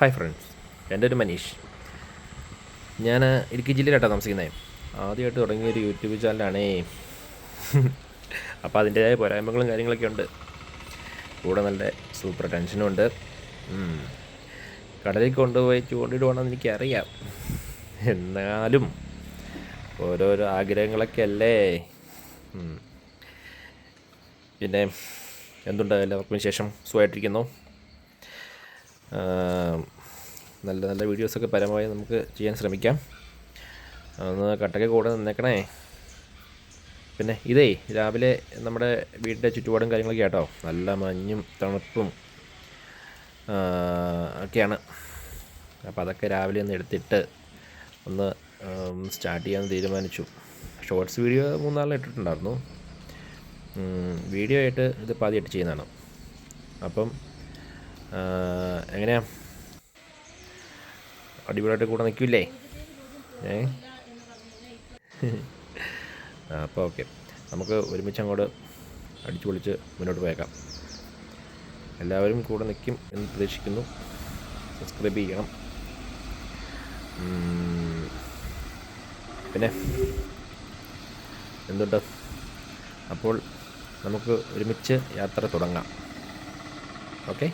Hi friends എന്റെ ഒരു മനീഷ്. ഞാൻ ഇടുക്കി ജില്ലയിലായിട്ടാണ് താമസിക്കുന്നത് ആദ്യമായിട്ട് തുടങ്ങിയ ഒരു യൂട്യൂബ് ചാനലാണേ. അപ്പോൾ അതിന്റേതായ പോരായ്മകളും കാര്യങ്ങളൊക്കെ ഉണ്ട്. കൂടെ നല്ല സൂപ്പർ ടെൻഷനും ഉണ്ട്. കടലിൽ കൊണ്ടുപോയി ചൂണ്ടിടുവാണെന്ന് എനിക്കറിയാം. എന്നാലും ഓരോരോ ആഗ്രഹങ്ങളൊക്കെ അല്ലേ. പിന്നെ എന്തുണ്ട് എല്ലാവർക്കും ശേഷം സുഖമായിട്ടിരിക്കുന്നു. നല്ല നല്ല വീഡിയോസൊക്കെ പരമാവധി നമുക്ക് ചെയ്യാൻ ശ്രമിക്കാം. ഒന്ന് കട്ടൊക്കെ കൂടെ നിന്നേക്കണേ. പിന്നെ ഇതേ രാവിലെ നമ്മുടെ വീടിന്റെ ചുറ്റുപാടും കാര്യങ്ങളൊക്കെ ആട്ടോ. നല്ല മഞ്ഞും തണുപ്പും ഒക്കെയാണ്. അപ്പോൾ അതൊക്കെ രാവിലെ ഒന്ന് എടുത്തിട്ട് ഒന്ന് സ്റ്റാർട്ട് ചെയ്യാൻ തീരുമാനിച്ചു. ഷോർട്സ് വീഡിയോ മൂന്നാളിൽ ഇട്ടിട്ടുണ്ടായിരുന്നു. വീഡിയോ ആയിട്ട് ഇത് പാതിയായിട്ട് ചെയ്യുന്നതാണ്. അപ്പം എങ്ങനെയാ? അടിപൊളിയായിട്ട് കൂടെ നിൽക്കില്ലേ? ഏ? അപ്പോൾ ഓക്കെ. നമുക്ക് ഒരുമിച്ച് അങ്ങോട്ട് അടിച്ചു പൊളിച്ച് മുന്നോട്ട് പോയേക്കാം. എല്ലാവരും കൂടെ നിൽക്കും എന്ന് പ്രതീക്ഷിക്കുന്നു. സബ്സ്ക്രൈബ് ചെയ്യണം. പിന്നെ? എന്തുണ്ട്? അപ്പോൾ നമുക്ക് ഒരുമിച്ച് യാത്ര തുടങ്ങാം. ഓക്കെ?